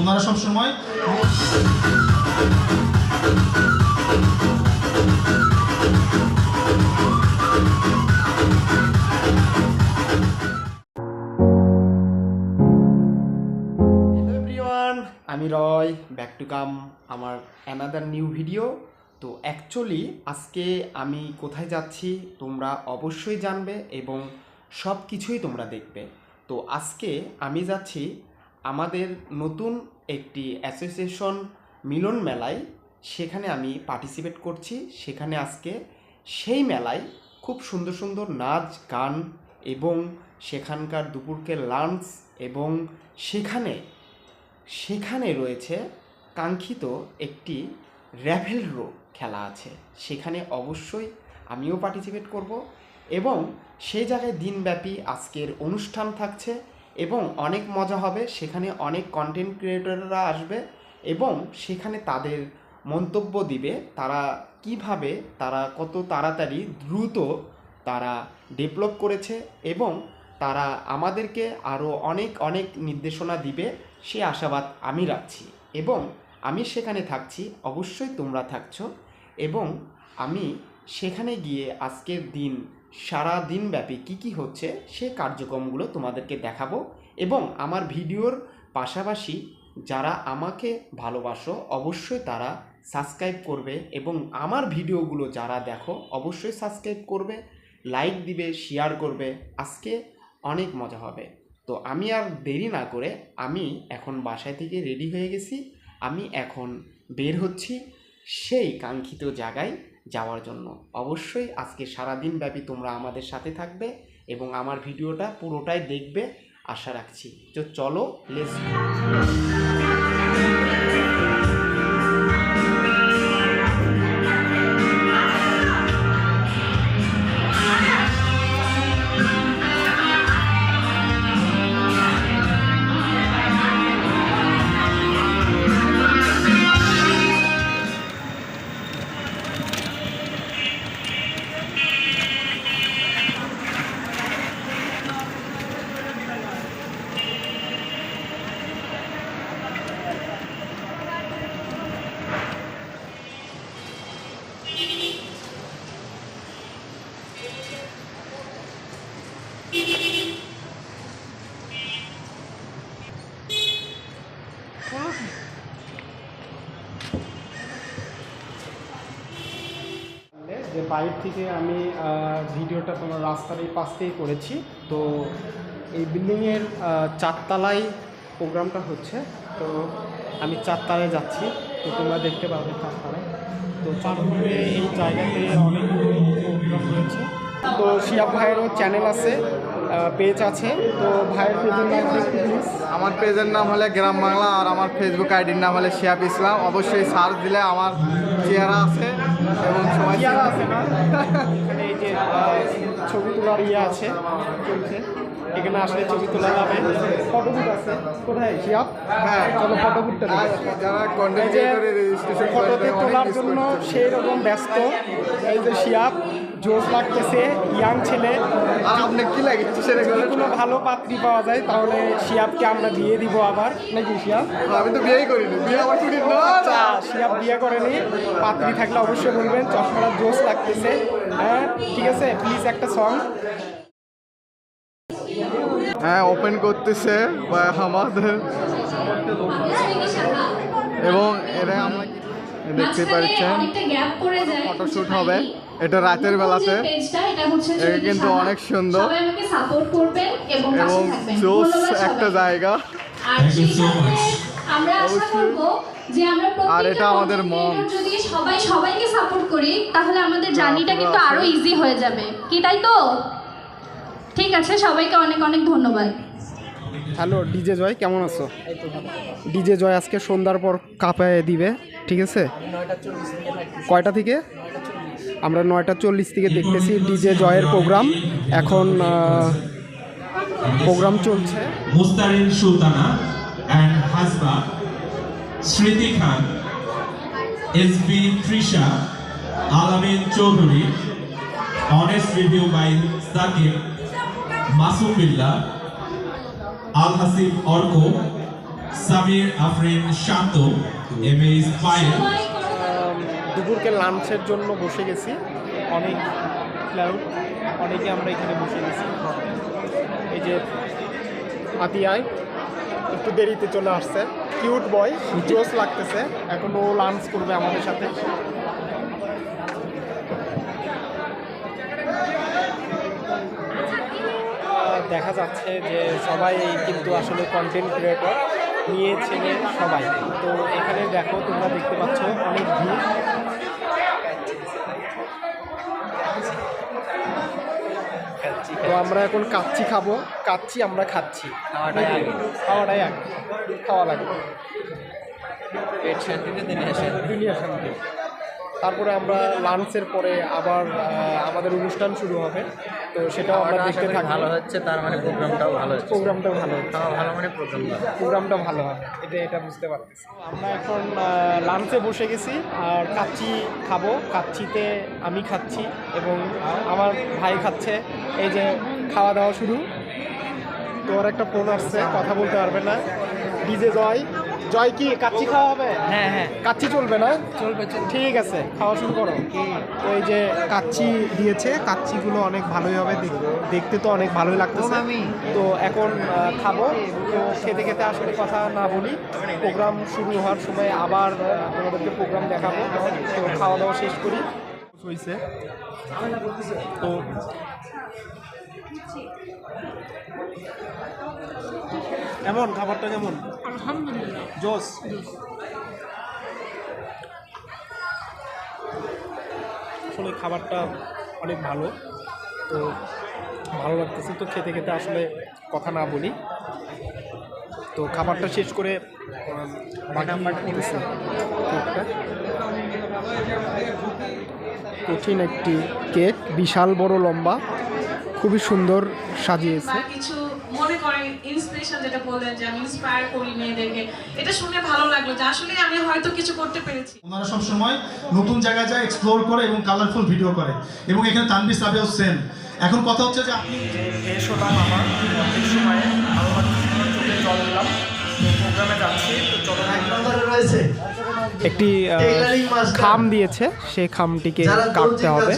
ওনারা সবসময় আমি রয় ব্যাক টু কাম আমার অ্যানাদার নিউ ভিডিও তো অ্যাকচুয়ালি আজকে আমি কোথায় যাচ্ছি তোমরা অবশ্যই জানবে এবং সব কিছুই তোমরা দেখবে। তো আজকে আমি যাচ্ছি আমাদের নতুন একটি অ্যাসোসিয়েশন মিলন মেলায় সেখানে আমি পার্টিসিপেট করছি। সেখানে আজকে সেই মেলায় খুব সুন্দর সুন্দর নাচ, গান এবং সেখানকার দুপুরকে লাঞ্চ এবং সেখানে সেখানে রয়েছে কাঙ্ক্ষিত একটি র্যাভেল রো খেলা আছে। সেখানে অবশ্যই আমিও পার্টিসিপেট করব এবং সেই জায়গায় দিনব্যাপী আজকের অনুষ্ঠান থাকছে। এবং অনেক মজা হবে, সেখানে অনেক কন্টেন্ট ক্রিয়েটররা আসবে এবং সেখানে তাদের মন্তব্য দিবে, তারা কীভাবে, তারা কত তাড়াতাড়ি দ্রুত তারা ডেভেলপ করেছে এবং তারা আমাদেরকে আরও অনেক অনেক নির্দেশনা দিবে, সে আশাবাদ আমি রাখছি এবং আমি সেখানে থাকছি, অবশ্যই তোমরা থাকছো এবং আমি সেখানে গিয়ে আজকের দিন সারা দিনব্যাপী কী কী হচ্ছে সে কার্যক্রমগুলো তোমাদেরকে দেখাবো এবং আমার ভিডিওর পাশাপাশি যারা আমাকে ভালোবাসো অবশ্যই তারা সাবস্ক্রাইব করবে এবং আমার ভিডিওগুলো যারা দেখো অবশ্যই সাবস্ক্রাইব করবে, লাইক দিবে, শেয়ার করবে। আজকে অনেক মজা হবে। তো আমি আর দেরি না করে আমি এখন বাসায় থেকে রেডি হয়ে গেছি। আমি এখন বের হচ্ছি সেই কাঙ্ক্ষিত জায়গায়। যাওয়ার জন্য। অবশ্যই আজকে সারাদিন ব্যাপী তোমরা আমাদের সাথে থাকবে এবং আমার ভিডিওটা পুরোটাই দেখবে। আশা রাখছি। তো চলো লেস যে বাইরে থেকে আমি ভিডিওটা তোমার রাস্তার এই পাশ থেকেই করেছি। তো এই বিল্ডিংয়ের চারতলায় প্রোগ্রামটা হচ্ছে তো আমি চারতলায় যাচ্ছি তো তোমরা দেখতে পাবে চারতলায় তো চারতলায় এই জায়গাতে অনেকগুলো প্রোগ্রাম রয়েছে। তো শিয়াব ভাইয়েরও চ্যানেল আছে পেজ আছে। তো ভাইয়ের পেজের নাম আমার পেজের নাম হলে গ্রাম বাংলা আর আমার ফেসবুক আইডির নাম হলে শিয়াব ইসলাম। অবশ্যই সার্চ দিলে আমার চেহারা আছে এবং সবাই আছে না? এই যে ছবি তোলার ইয়ে আছে চলছে। এখানে আসলে ছবি তোলা যাবে। আছে। কোথায়? শিয়াব হ্যাঁ। চলো যারা ফটোতে তোলার জন্য সেই রকম ব্যস্ত। এই যে শিয়াব জোশ লাগতেছে। ইয়াং ছেলে। আপনি কি যদি কোনো ভালো পাত্রী পাওয়া যায় তাহলে শিয়াবকে আমরা বিয়ে দিব আবার। নাকি শিয়াব আমি তো বিয়েই করিনি। বিয়ে আমার না আচ্ছা শিয়াব বিয়ে করেনি। পাত্রী থাকলে অবশ্যই বলবেন চশমাটা জোশ লাগতেছে। হ্যাঁ ঠিক আছে? প্লিজ একটা সং হ্যাঁ ওপেন করতেছে বা আমাদের। এবং এটা আমরা দেখতে পাচ্ছেন? ফটোশুট হবে। এটা রাতের বেলাতে। এটা কিন্তু অনেক সুন্দর। সবাই আমাকে সাপোর্ট করবেন এবং পাশে জোস একটা জায়গা। আর আমরা আশা করব যে আমরা আর এটা আমাদের মন যদি সবাই সবাইকে সাপোর্ট করি তাহলে আমাদের জার্নিটা কিন্তু আরও ইজি হয়ে যাবে। কি তাই তো? ঠিক আছে সবাইকে অনেক অনেক ধন্যবাদ। হ্যালো ডিজে জয় কেমন আছো? ডিজে জয় আজকে সন্ধ্যার পর কাঁপায় দিবে ঠিক আছে? কয়টা থেকে? আমরা নয়টা চল্লিশ থেকে দেখতেছি ডিজে জয়ের প্রোগ্রাম। এখন প্রোগ্রাম চলছে। Sultana and Hasba, Sriti Khan, SB Trisha, Alamin Chaudhuri, Honest Review by Sakib, Masum Billah, Al Hasib Orko, Samir Afrin Shanto M A Ismail. সবাই করো। আম, দুপুরকে লাঞ্চের জন্য বসে গেছি। অনেক ক্লাউড অনেকে আমরা এখানে বসে গেছি। এই যে আতিয়ায় একটু দেরিতে চলে আসছে। কিউট বয় জোস লাগতেছে। এখন ও লাঞ্চ করবে আমাদের সাথে। দেখা যাচ্ছে যে সবাই কিন্তু আসলে কন্টেন্ট ক্রিয়েটর নিয়ে ছেলে সবাই। তো এখানে দেখো তোমরা দেখতে পাচ্ছ অনেক ভিড় তো আমরা এখন কাচ্চি খাব। কাচ্চি আমরা খাচ্ছি। খাওয়াটাই আগে। খাওয়াটাই আগে। খাওয়া লাগবে। পেট শান্তিতে দুনিয়া শান্তি। তারপরে আমরা লাঞ্চের পরে আবার আমাদের অনুষ্ঠান শুরু হবে। তো সেটাও আমরা দেখতে থাকি ভালো হচ্ছে তার মানে প্রোগ্রামটাও ভালো হচ্ছে। প্রোগ্রামটাও ভালো হচ্ছে। ভালো মানে প্রোগ্রাম প্রোগ্রামটা ভালো হবে এটা এটা বুঝতে পারতেছি। আমরা এখন লাঞ্চে বসে গেছি আর কাচ্চি খাব। কাচ্চিতে আমি খাচ্ছি এবং আমার ভাই খাচ্ছে। এই যে খাওয়া দাওয়া শুরু। তো ওর একটা ফোন আসছে কথা বলতে পারবে না। ডিজে জয়। জয় কি কাচ্চি খাওয়া হবে? হ্যাঁ হ্যাঁ। কাচ্চি চলবে না? চলবে ঠিক আছে খাওয়া শুরু করো। ওই যে কাচ্চি দিয়েছে কাচ্চিগুলো অনেক ভালোই হবে দেখতে তো অনেক ভালোই লাগতেছে। আমি তো এখন খাব। তো খেতে খেতে আসলে কথা না বলি প্রোগ্রাম শুরু হওয়ার সময় আবার তোমাদেরকে প্রোগ্রাম দেখাবো। তো খাওয়া দাওয়া শেষ করি। হয়েছে তো কেমন খাবারটা কেমন? আলহামদুলিল্লাহ। জোস? আসলে খাবারটা অনেক ভালো তো ভালো লাগতেছে। তো খেতে খেতে আসলে কথা না বলি। তো খাবারটা শেষ করে কঠিন একটি কেক বিশাল বড় লম্বা। খুবই সুন্দর সাজিয়েছে। কিছু মনে করেন ইন্সপিরেশন যেটা বললেন যে আমি ইন্সপায়ার করি মেয়েদেরকে এটা শুনে ভালো লাগল যে আসলে আমি হয়তো কিছু করতে পেরেছি। ওনারা সবসময় নতুন জায়গায় যায় এক্সপ্লোর করে এবং কালারফুল ভিডিও করে। এবং এখানে তানবির সাবিয়াও সেম এখন কথা হচ্ছে যে আপনি আমার অনেক সময়ে চোখে জল দিলাম। প্রোগ্রামে যাচ্ছি তো চলো রয়েছে। একটি খাম দিয়েছে সেই খামটিকে কাটতে হবে।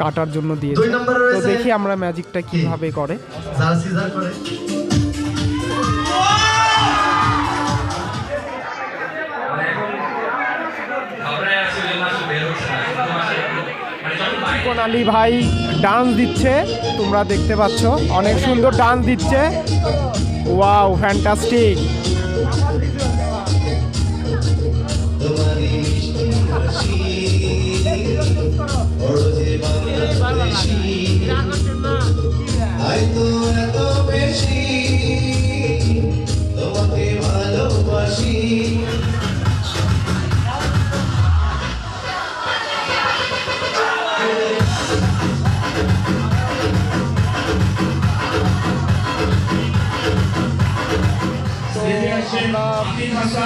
কাটার জন্য দিয়েছে। তো দেখি আমরা ম্যাজিকটা কীভাবে করে। আলী ভাই ডান্স দিচ্ছে তোমরা দেখতে পাচ্ছ। অনেক সুন্দর ডান্স দিচ্ছে। ওয়াও ফ্যান্টাস্টিক হয়তো এত বেশি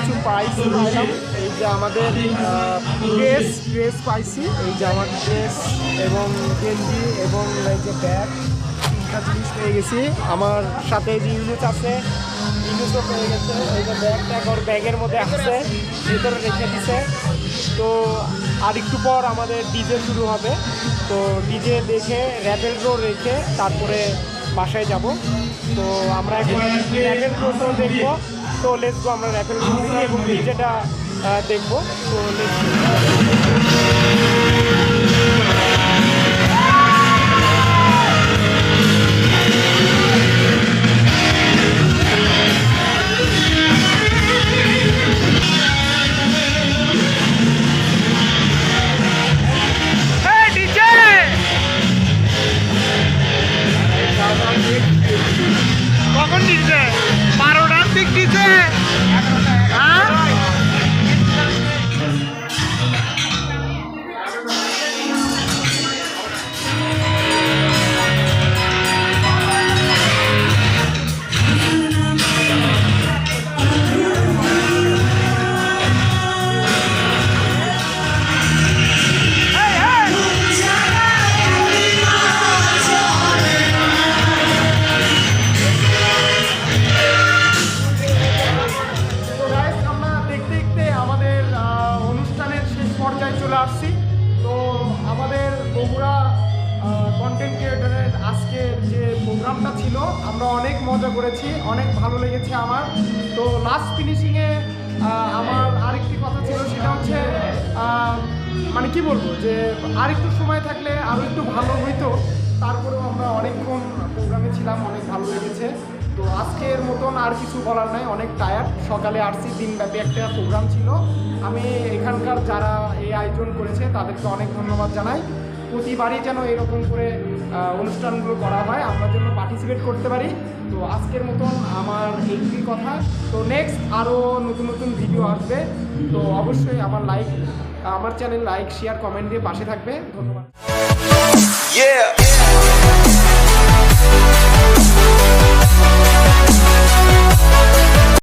কিছু প্রাইস পাইলাম এই যে আমাদের ড্রেস ড্রেস পাইছি, এই যে আমার ড্রেস এবং গেঞ্জি এবং এই ব্যাগ তিনটা জিনিস পেয়ে গেছি। আমার সাথে যে ইউনিট আছে ইউনিটও পেয়ে গেছে। এই যে ব্যাগ ট্যাগ ওর ব্যাগের মধ্যে আসছে ভিতরে রেখে দিছে। তো আর একটু পর আমাদের ডিজে শুরু হবে। তো ডিজে দেখে র্যাপেল রো রেখে তারপরে বাসায় যাব। তো আমরা এখন র্যাপেল রোটো দেখব। তো লেটস গো আমরা র্যাপেল রো দেখি এবং ডিজেটা দেখব। তো let's কি বলব যে আরেকটু সময় থাকলে আরও একটু ভালো হইতো। তারপরেও আমরা অনেকক্ষণ প্রোগ্রামে ছিলাম, অনেক ভালো লেগেছে। তো আজকের মতন আর কিছু বলার নাই, অনেক টায়ার্ড সকালে আসছি, দিনব্যাপী একটা প্রোগ্রাম ছিল। আমি এখানকার যারা এই আয়োজন করেছে, তাদেরকে অনেক ধন্যবাদ জানাই। প্রতিবারই যেন এরকম করে অনুষ্ঠানগুলো করা হয়, আমরা যেন পার্টিসিপেট করতে পারি। তো আজকের মতন আমার এইটুকুই কথা। তো নেক্সট আরও নতুন নতুন ভিডিও আসবে। তো অবশ্যই আমার লাইক আমার চ্যানেল লাইক শেয়ার কমেন্ট দিয়ে পাশে থাকবে। ধন্যবাদ।